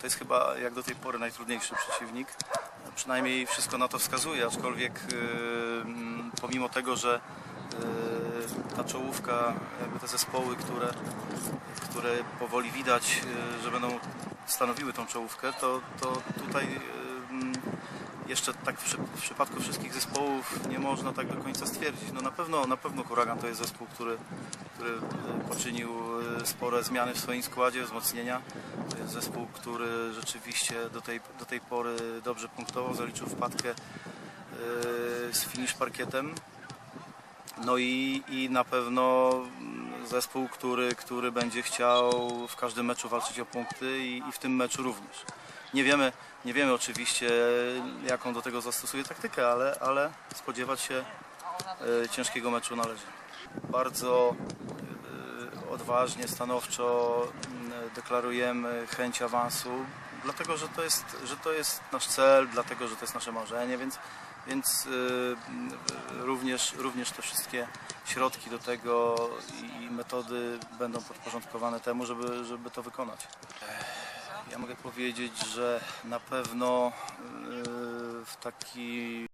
to jest chyba jak do tej pory najtrudniejszy przeciwnik. Przynajmniej wszystko na to wskazuje, aczkolwiek y, mm, pomimo tego, że y, ta czołówka, jakby te zespoły, które, które powoli widać, y, że będą stanowiły tą czołówkę, to, to tutaj mm, jeszcze tak w, przy, w przypadku wszystkich zespołów nie można tak do końca stwierdzić. No na pewno, na pewno Huragan to jest zespół, który, który poczynił spore zmiany w swoim składzie, wzmocnienia. To jest zespół, który rzeczywiście do tej, do tej pory dobrze punktował, zaliczył wpadkę y, z finish parkietem. No i, i na pewno zespół, który, który będzie chciał w każdym meczu walczyć o punkty i, i w tym meczu również. Nie wiemy, nie wiemy oczywiście, jaką do tego zastosuje taktykę, ale, ale spodziewać się e, ciężkiego meczu należy. Bardzo e, odważnie, stanowczo mm, deklarujemy chęć awansu, dlatego że to jest, że to jest nasz cel, dlatego że to jest nasze marzenie, więc, więc y, y, również, również te wszystkie środki do tego i metody będą podporządkowane temu, żeby, żeby to wykonać. Ja mogę powiedzieć, że na pewno y, w taki